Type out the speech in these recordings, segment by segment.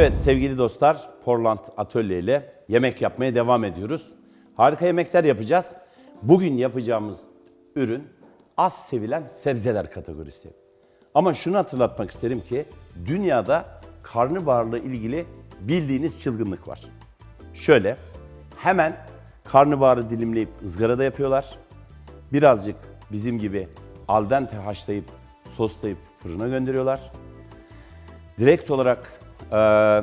Evet sevgili dostlar, Portland Atölye ile yemek yapmaya devam ediyoruz. Harika yemekler yapacağız. Bugün yapacağımız ürün az sevilen sebzeler kategorisi. Ama şunu hatırlatmak isterim ki dünyada karnabaharla ilgili bildiğiniz çılgınlık var. Şöyle hemen karnabaharı dilimleyip ızgarada yapıyorlar. Birazcık bizim gibi al dente haşlayıp soslayıp fırına gönderiyorlar. Direkt olarak eee,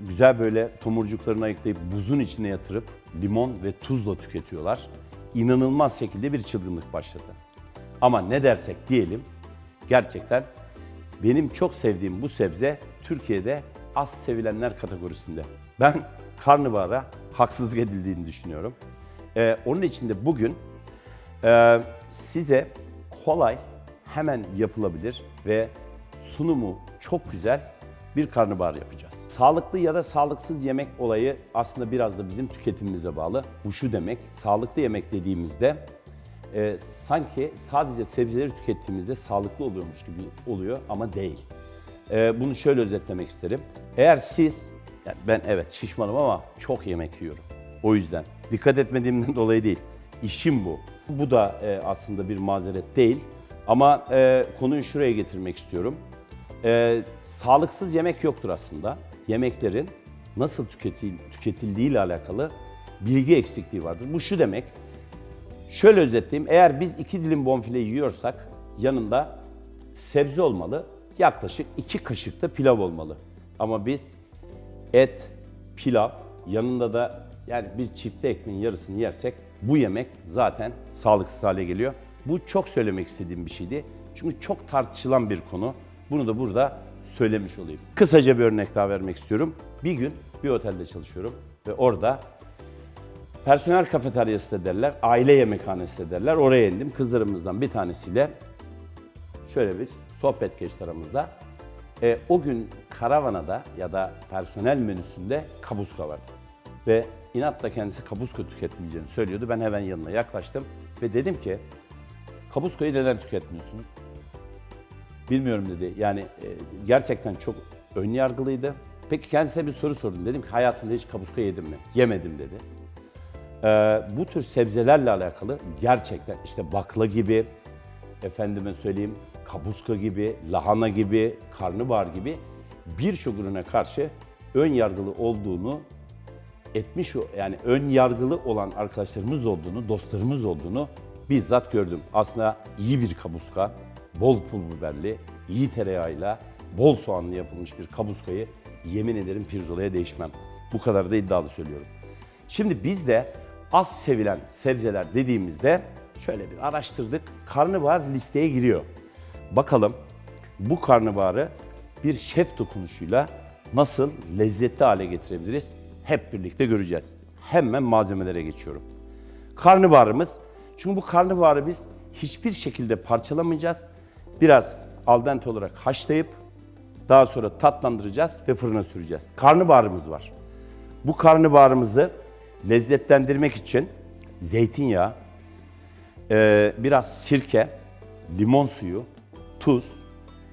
güzel böyle tomurcuklarını ayıklayıp buzun içine yatırıp limon ve tuzla tüketiyorlar. İnanılmaz şekilde bir çılgınlık başladı. Ama ne dersek diyelim gerçekten benim çok sevdiğim bu sebze Türkiye'de az sevilenler kategorisinde. Ben karnabahara haksızlık edildiğini düşünüyorum. Eee, onun için de bugün ee, size kolay, hemen yapılabilir ve sunumu çok güzel bir karnabahar yapacağız. Sağlıklı ya da sağlıksız yemek olayı aslında biraz da bizim tüketimimize bağlı. Bu şu demek, sağlıklı yemek dediğimizde e, sanki sadece sebzeleri tükettiğimizde sağlıklı oluyormuş gibi oluyor ama değil. E, bunu şöyle özetlemek isterim. Eğer siz, yani ben evet şişmanım ama çok yemek yiyorum. O yüzden dikkat etmediğimden dolayı değil. İşim bu. Bu da e, aslında bir mazeret değil. Ama e, konuyu şuraya getirmek istiyorum. E, sağlıksız yemek yoktur aslında. Yemeklerin nasıl tüketil, tüketildiği ile alakalı bilgi eksikliği vardır. Bu şu demek. Şöyle özetleyeyim. Eğer biz iki dilim bonfile yiyorsak yanında sebze olmalı. Yaklaşık iki kaşık da pilav olmalı. Ama biz et, pilav, yanında da yani bir çifte ekmeğin yarısını yersek bu yemek zaten sağlıksız hale geliyor. Bu çok söylemek istediğim bir şeydi. Çünkü çok tartışılan bir konu. Bunu da burada söylemiş olayım. Kısaca bir örnek daha vermek istiyorum. Bir gün bir otelde çalışıyorum ve orada personel kafeteryası da derler, aile yemekhanesi de derler. Oraya indim. Kızlarımızdan bir tanesiyle şöyle bir sohbet geçti aramızda. E, o gün karavanada ya da personel menüsünde kapuska vardı. Ve inatla kendisi kapuska tüketmeyeceğini söylüyordu. Ben hemen yanına yaklaştım ve dedim ki kapuskayı neden tüketmiyorsunuz? Bilmiyorum dedi. Yani e, gerçekten çok ön yargılıydı. Peki kendisine bir soru sordum. Dedim ki hayatında hiç kapuska yedin mi? Yemedim dedi. Ee, bu tür sebzelerle alakalı gerçekten işte bakla gibi, efendime söyleyeyim kapuska gibi, lahana gibi, karnabahar gibi birçok ürüne karşı ön yargılı olduğunu etmiş yani ön yargılı olan arkadaşlarımız olduğunu, dostlarımız olduğunu bizzat gördüm. Aslında iyi bir kapuska, bol pul biberli, iyi tereyağıyla, bol soğanlı yapılmış bir kapuskayı yemin ederim pirzolaya değişmem. Bu kadar da iddialı söylüyorum. Şimdi biz de az sevilen sebzeler dediğimizde şöyle bir araştırdık. Karnabahar listeye giriyor. Bakalım bu karnabaharı bir şef dokunuşuyla nasıl lezzetli hale getirebiliriz? Hep birlikte göreceğiz. Hemen malzemelere geçiyorum. Karnabaharımız, çünkü bu karnabaharı biz hiçbir şekilde parçalamayacağız. Biraz al dente olarak haşlayıp daha sonra tatlandıracağız ve fırına süreceğiz. Karnabaharımız var. Bu karnabaharımızı lezzetlendirmek için zeytinyağı, e, biraz sirke, limon suyu, tuz,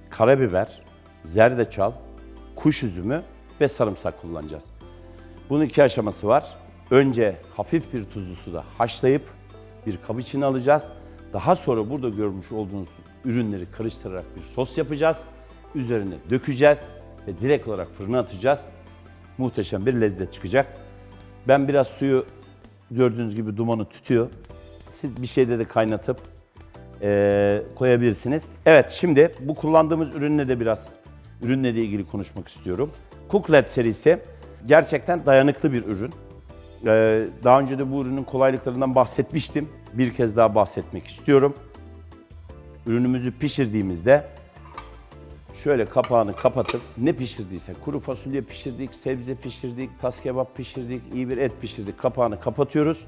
karabiber, zerdeçal, kuş üzümü ve sarımsak kullanacağız. Bunun iki aşaması var. Önce hafif bir tuzlu suda haşlayıp bir kap içine alacağız. Daha sonra burada görmüş olduğunuz ürünleri karıştırarak bir sos yapacağız. Üzerine dökeceğiz ve direkt olarak fırına atacağız. Muhteşem bir lezzet çıkacak. Ben biraz suyu gördüğünüz gibi dumanı tutuyor. Siz bir şeyde de kaynatıp eee, koyabilirsiniz. Evet şimdi bu kullandığımız ürünle de biraz ürünle de ilgili konuşmak istiyorum. Cooklet serisi gerçekten dayanıklı bir ürün. Ee, daha önce de bu ürünün kolaylıklarından bahsetmiştim. Bir kez daha bahsetmek istiyorum. Ürünümüzü pişirdiğimizde şöyle kapağını kapatıp ne pişirdiysek kuru fasulye pişirdik, sebze pişirdik, tas kebap pişirdik, iyi bir et pişirdik. Kapağını kapatıyoruz.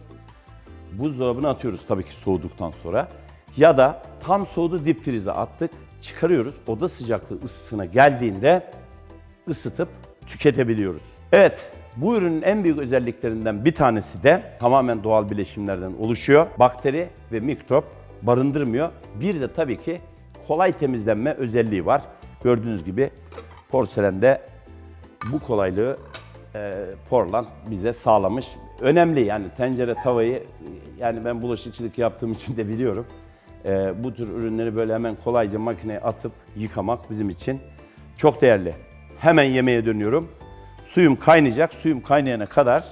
Buzdolabına atıyoruz tabii ki soğuduktan sonra. Ya da tam soğudu dip frize attık, çıkarıyoruz. Oda sıcaklığı ısısına geldiğinde ısıtıp tüketebiliyoruz. Evet, bu ürünün en büyük özelliklerinden bir tanesi de tamamen doğal bileşimlerden oluşuyor. Bakteri ve mikrop barındırmıyor. Bir de tabii ki kolay temizlenme özelliği var. Gördüğünüz gibi porselende bu kolaylığı e, Portland bize sağlamış. Önemli yani tencere tavayı yani ben bulaşıkçılık yaptığım için de biliyorum. E, bu tür ürünleri böyle hemen kolayca makineye atıp yıkamak bizim için çok değerli. Hemen yemeğe dönüyorum. Suyum kaynayacak. Suyum kaynayana kadar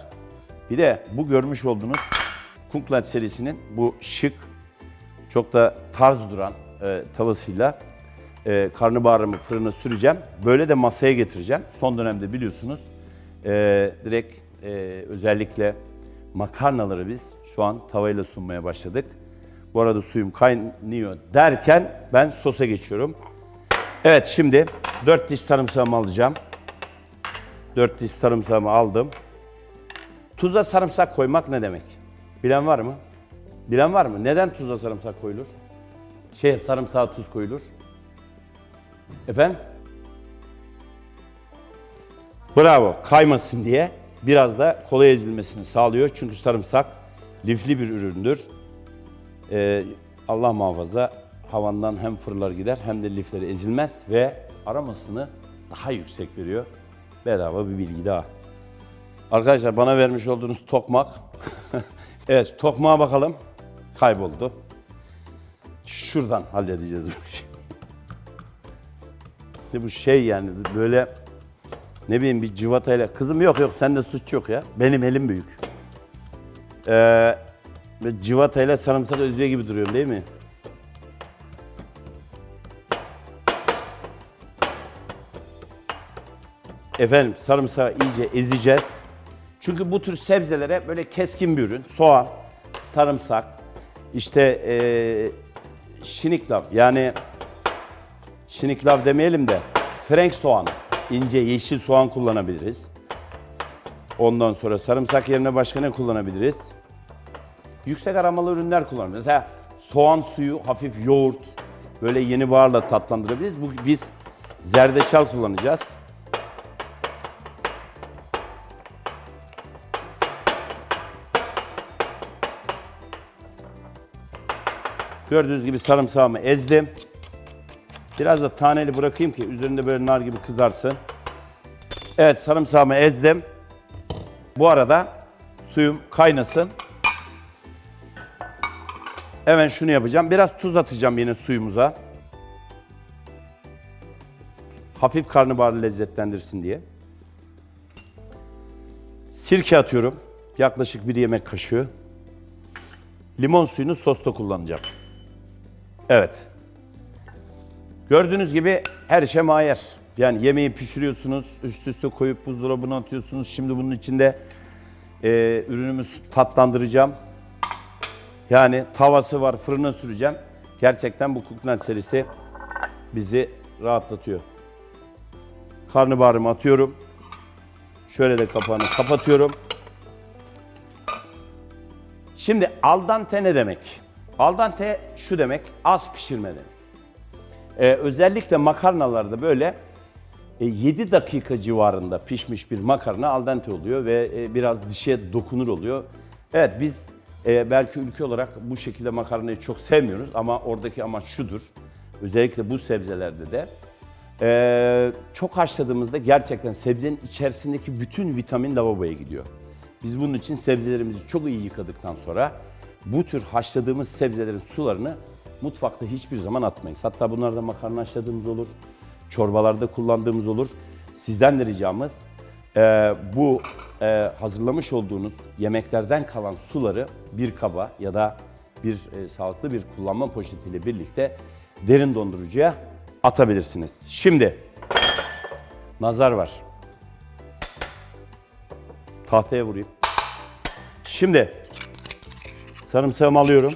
bir de bu görmüş olduğunuz Kunklat serisinin bu şık, çok da tarz duran e, tavasıyla e, karnabaharımı fırına süreceğim. Böyle de masaya getireceğim. Son dönemde biliyorsunuz e, direkt e, özellikle makarnaları biz şu an tavayla sunmaya başladık. Bu arada suyum kaynıyor derken ben sosa geçiyorum. Evet şimdi 4 diş sarımsağımı alacağım. 4 diş sarımsağımı aldım. Tuza sarımsak koymak ne demek? Bilen var mı? Bilen var mı? Neden tuza sarımsak koyulur? Şey sarımsağa tuz koyulur. Efendim? Bravo. Kaymasın diye biraz da kolay ezilmesini sağlıyor. Çünkü sarımsak lifli bir üründür. Ee, Allah muhafaza havandan hem fırlar gider hem de lifleri ezilmez ve aramasını daha yüksek veriyor. Bedava bir bilgi daha. Arkadaşlar bana vermiş olduğunuz tokmak. evet tokmağa bakalım. Kayboldu. Şuradan halledeceğiz bu işi. İşte bu şey yani böyle ne bileyim bir civatayla. Kızım yok yok sende suç yok ya. Benim elim büyük. Ee, civatayla sarımsak özüyor gibi duruyor değil mi? Efendim sarımsağı iyice ezeceğiz. Çünkü bu tür sebzelere böyle keskin bir ürün. Soğan, sarımsak, işte eee şiniklav yani şiniklav demeyelim de frenk soğan, ince yeşil soğan kullanabiliriz. Ondan sonra sarımsak yerine başka ne kullanabiliriz? Yüksek aromalı ürünler kullanabiliriz. Mesela soğan suyu, hafif yoğurt, böyle yeni baharla tatlandırabiliriz. Bu, biz zerdeçal kullanacağız. Gördüğünüz gibi sarımsağımı ezdim. Biraz da taneli bırakayım ki üzerinde böyle nar gibi kızarsın. Evet sarımsağımı ezdim. Bu arada suyum kaynasın. Hemen şunu yapacağım. Biraz tuz atacağım yine suyumuza. Hafif karnabaharı lezzetlendirsin diye. Sirke atıyorum. Yaklaşık bir yemek kaşığı. Limon suyunu sosta kullanacağım. Evet. Gördüğünüz gibi her şey mayer. Yani yemeği pişiriyorsunuz, üst üste koyup buzdolabına atıyorsunuz. Şimdi bunun içinde e, ürünümü tatlandıracağım. Yani tavası var, fırına süreceğim. Gerçekten bu Cookland serisi bizi rahatlatıyor. Karnabaharımı atıyorum. Şöyle de kapağını kapatıyorum. Şimdi al dente ne demek? Al dente şu demek, az pişirme demek. Ee, özellikle makarnalarda böyle e, 7 dakika civarında pişmiş bir makarna al dente oluyor ve e, biraz dişe dokunur oluyor. Evet biz e, belki ülke olarak bu şekilde makarnayı çok sevmiyoruz ama oradaki amaç şudur. Özellikle bu sebzelerde de e, çok haşladığımızda gerçekten sebzenin içerisindeki bütün vitamin lavaboya gidiyor. Biz bunun için sebzelerimizi çok iyi yıkadıktan sonra bu tür haşladığımız sebzelerin sularını mutfakta hiçbir zaman atmayız. Hatta bunlarda makarna haşladığımız olur, çorbalarda kullandığımız olur. Sizden de ricamız e, bu e, hazırlamış olduğunuz yemeklerden kalan suları bir kaba ya da bir e, sağlıklı bir kullanma poşetiyle birlikte derin dondurucuya atabilirsiniz. Şimdi nazar var. Tahtaya vurayım. Şimdi sarımsağımı alıyorum.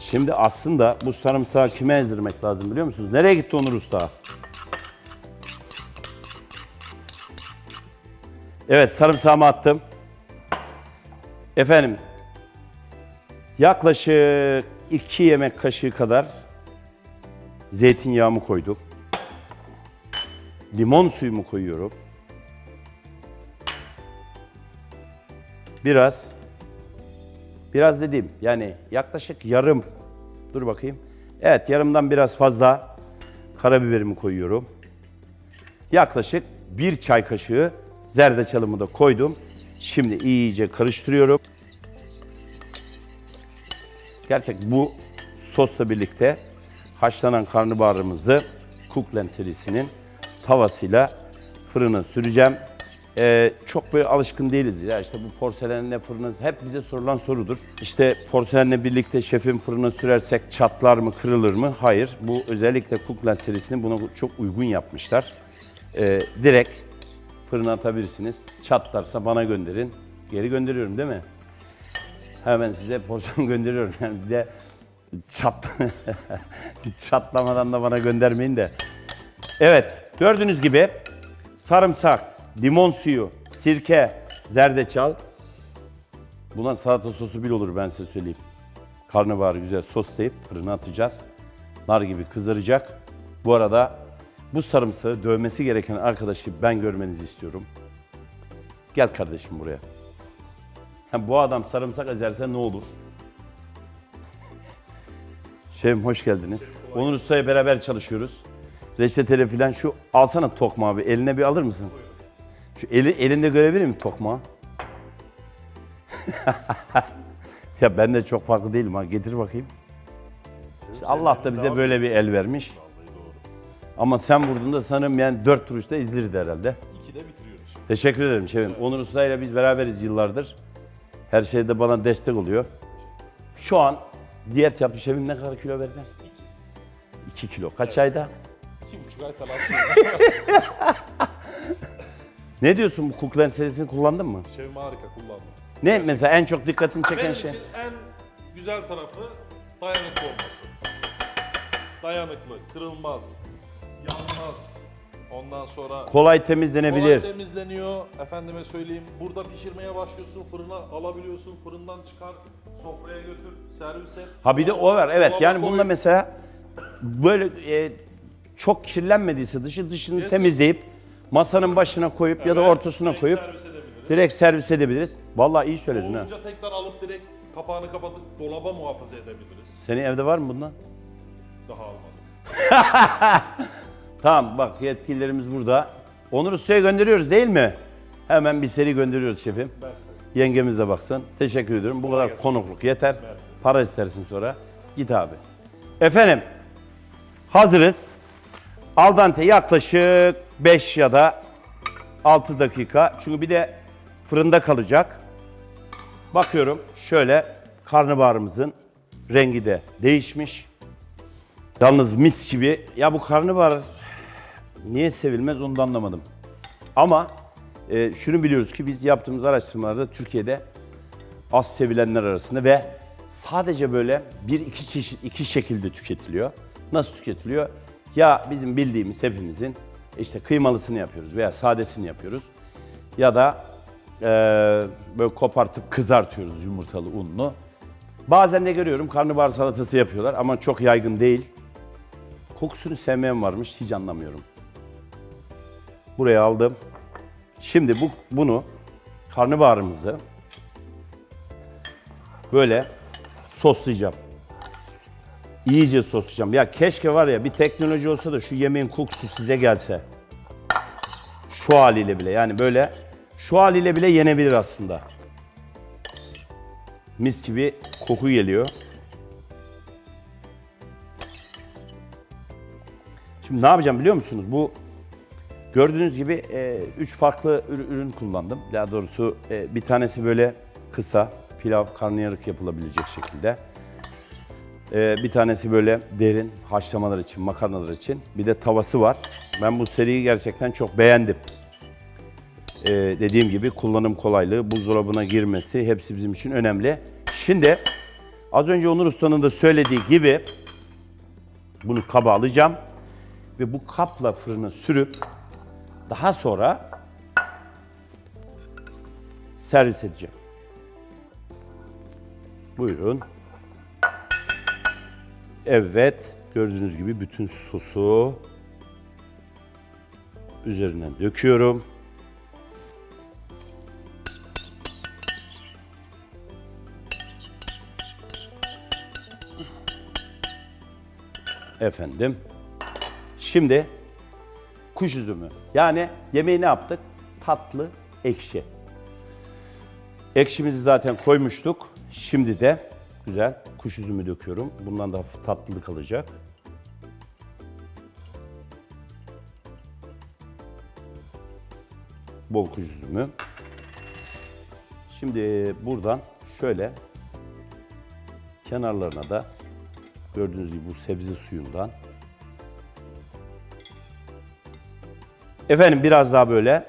Şimdi aslında bu sarımsağı kime ezdirmek lazım biliyor musunuz? Nereye gitti Onur Usta? Evet sarımsağımı attım. Efendim yaklaşık 2 yemek kaşığı kadar zeytinyağımı koydum. Limon suyumu koyuyorum. Biraz biraz dediğim yani yaklaşık yarım dur bakayım. Evet yarımdan biraz fazla Karabiberimi koyuyorum. Yaklaşık bir çay kaşığı zerdeçalımı da koydum. Şimdi iyice karıştırıyorum. Gerçek bu sosla birlikte haşlanan karnabaharımızı Cookland serisinin tavasıyla fırına süreceğim. Ee, çok böyle alışkın değiliz ya işte bu porselenle fırına hep bize sorulan sorudur. İşte porselenle birlikte şefim fırına sürersek çatlar mı kırılır mı? Hayır. Bu özellikle Cookland serisini buna çok uygun yapmışlar. Ee, direkt fırına atabilirsiniz. Çatlarsa bana gönderin. Geri gönderiyorum değil mi? Hemen size porsiyon gönderiyorum. Yani bir de çat çatlamadan da bana göndermeyin de. Evet, gördüğünüz gibi sarımsak, limon suyu, sirke, zerdeçal. Buna salata sosu bile olur ben size söyleyeyim. Karnabaharı güzel soslayıp fırına atacağız. Nar gibi kızaracak. Bu arada bu sarımsağı dövmesi gereken arkadaşı ben görmenizi istiyorum. Gel kardeşim buraya. Ha, bu adam sarımsak ezerse ne olur? Şefim hoş geldiniz. Onur Usta'ya beraber çalışıyoruz. Reçeteli falan şu alsana tokmağı abi. Eline bir alır mısın? Şu eli, elinde görebilir miyim tokmağı? ya ben de çok farklı değilim ha. Getir bakayım. İşte Allah da bize böyle bir el vermiş. Ama sen vurduğunda sanırım yani dört turuşta izleriz herhalde. İkide bitiriyoruz. Teşekkür ederim şefim. Onur Usta ile biz beraberiz yıllardır. Her şeyde bana destek oluyor. Şu an diyet yaptı şefim ne kadar kilo verdin? 2 kilo. Kaç ayda? İki buçuk ay falan. Ne diyorsun bu Cookland serisini kullandın mı? Şefim harika kullandı. Ne mesela en çok dikkatini çeken Benim şey? için en güzel tarafı dayanıklı olması. Dayanıklı, kırılmaz, yanmaz. Ondan sonra Kolay temizlenebilir. kolay temizleniyor. Efendime söyleyeyim burada pişirmeye başlıyorsun, fırına alabiliyorsun, fırından çıkar, sofraya götür, servis et. Ha bir de o var. Evet Dolaba yani koy. bunda mesela böyle e, çok kirlenmediyse dışı dışını temizleyip masanın başına koyup ya da Evet, ortasına direkt koyup servis edebiliriz. direkt servis edebiliriz. Vallahi iyi söyledin ha. Soğuyunca tekrar alıp direkt kapağını kapatıp dolaba muhafaza edebiliriz. Senin evde var mı bundan? Daha almadım. Tamam bak yetkililerimiz burada. Onur Usta'ya gönderiyoruz değil mi? Hemen bir seri gönderiyoruz şefim. Versin. Yengemiz de baksın. Teşekkür ediyorum. Bu kadar gelsin. konukluk yeter. Para istersin sonra. Git abi. Efendim hazırız. Aldante yaklaşık 5 ya da 6 dakika. Çünkü bir de fırında kalacak. Bakıyorum şöyle karnabaharımızın rengi de değişmiş. Yalnız mis gibi. Ya bu karnabahar niye sevilmez onu da anlamadım. Ama e, şunu biliyoruz ki biz yaptığımız araştırmalarda Türkiye'de az sevilenler arasında ve sadece böyle bir iki çeşit iki şekilde tüketiliyor. Nasıl tüketiliyor? Ya bizim bildiğimiz hepimizin işte kıymalısını yapıyoruz veya sadesini yapıyoruz. Ya da e, böyle kopartıp kızartıyoruz yumurtalı unlu. Bazen de görüyorum karnabahar salatası yapıyorlar ama çok yaygın değil. Kokusunu sevmeyen varmış hiç anlamıyorum. Buraya aldım. Şimdi bu bunu karnabaharımızı böyle soslayacağım. İyice soslayacağım. Ya keşke var ya bir teknoloji olsa da şu yemeğin kokusu size gelse. Şu haliyle bile yani böyle şu haliyle bile yenebilir aslında. Mis gibi koku geliyor. Şimdi ne yapacağım biliyor musunuz? Bu gördüğünüz gibi e, üç farklı ür- ürün kullandım. Daha doğrusu e, bir tanesi böyle kısa, pilav, karnıyarık yapılabilecek şekilde. E, bir tanesi böyle derin, haşlamalar için, makarnalar için. Bir de tavası var. Ben bu seriyi gerçekten çok beğendim. E, dediğim gibi kullanım kolaylığı, buzdolabına girmesi hepsi bizim için önemli. Şimdi az önce Onur Usta'nın da söylediği gibi bunu kaba alacağım ve bu kapla fırına sürüp daha sonra servis edeceğim. Buyurun. Evet, gördüğünüz gibi bütün sosu üzerinden döküyorum. Efendim. Şimdi kuş üzümü. Yani yemeği ne yaptık? Tatlı, ekşi. Ekşimizi zaten koymuştuk. Şimdi de güzel kuş üzümü döküyorum. Bundan da hafif tatlılık alacak. Bol kuş üzümü. Şimdi buradan şöyle kenarlarına da gördüğünüz gibi bu sebze suyundan Efendim biraz daha böyle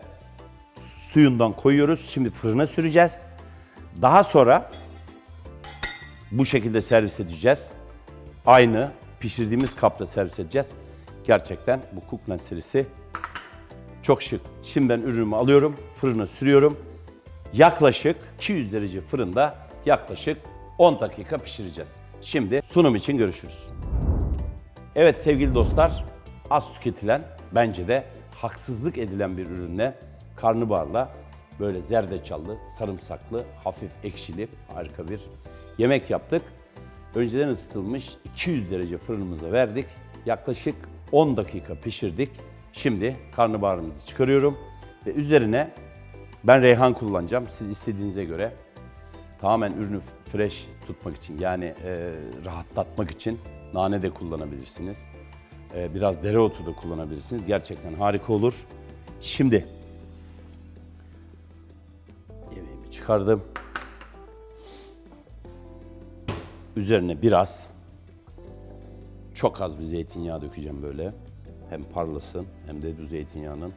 suyundan koyuyoruz. Şimdi fırına süreceğiz. Daha sonra bu şekilde servis edeceğiz. Aynı pişirdiğimiz kapta servis edeceğiz. Gerçekten bu Cookland serisi çok şık. Şimdi ben ürünümü alıyorum, fırına sürüyorum. Yaklaşık 200 derece fırında yaklaşık 10 dakika pişireceğiz. Şimdi sunum için görüşürüz. Evet sevgili dostlar, az tüketilen bence de haksızlık edilen bir ürünle karnabaharla böyle zerdeçallı, sarımsaklı, hafif ekşili harika bir yemek yaptık. Önceden ısıtılmış 200 derece fırınımıza verdik. Yaklaşık 10 dakika pişirdik. Şimdi karnabaharımızı çıkarıyorum ve üzerine ben reyhan kullanacağım. Siz istediğinize göre tamamen ürünü fresh tutmak için yani e, rahatlatmak için nane de kullanabilirsiniz. E, biraz dereotu da kullanabilirsiniz. Gerçekten harika olur. Şimdi yemeğimi çıkardım. Üzerine biraz çok az bir zeytinyağı dökeceğim böyle. Hem parlasın hem de bu zeytinyağının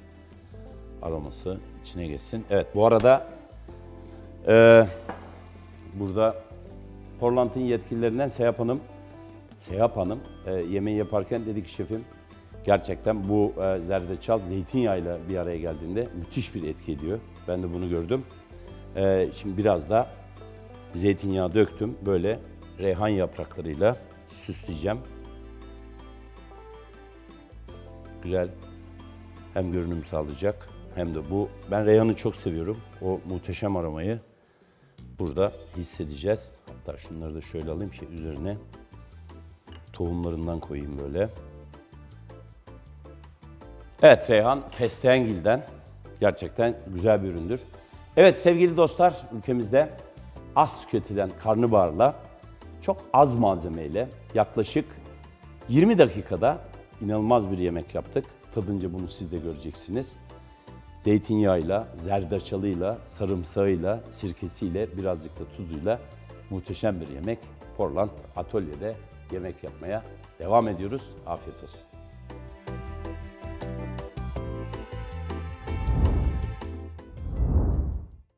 aroması içine geçsin. Evet bu arada e, burada Portland'ın yetkililerinden Seyap Hanım, Seyap Hanım e, yemeği yaparken dedi ki şefim gerçekten bu e, zerdeçal zeytinyağıyla bir araya geldiğinde müthiş bir etki ediyor. Ben de bunu gördüm. E, şimdi biraz da zeytinyağı döktüm. Böyle reyhan yapraklarıyla süsleyeceğim. Güzel hem görünüm sağlayacak hem de bu. Ben reyhanı çok seviyorum. O muhteşem aromayı burada hissedeceğiz. Hatta şunları da şöyle alayım ki üzerine tohumlarından koyayım böyle. Evet Reyhan Festengil'den gerçekten güzel bir üründür. Evet sevgili dostlar ülkemizde az tüketilen karnabaharla çok az malzemeyle yaklaşık 20 dakikada inanılmaz bir yemek yaptık. Tadınca bunu siz de göreceksiniz. Zeytinyağıyla, zerdeçalıyla, sarımsağıyla, sirkesiyle, birazcık da tuzuyla muhteşem bir yemek. Portland Atölye'de yemek yapmaya devam ediyoruz. Afiyet olsun.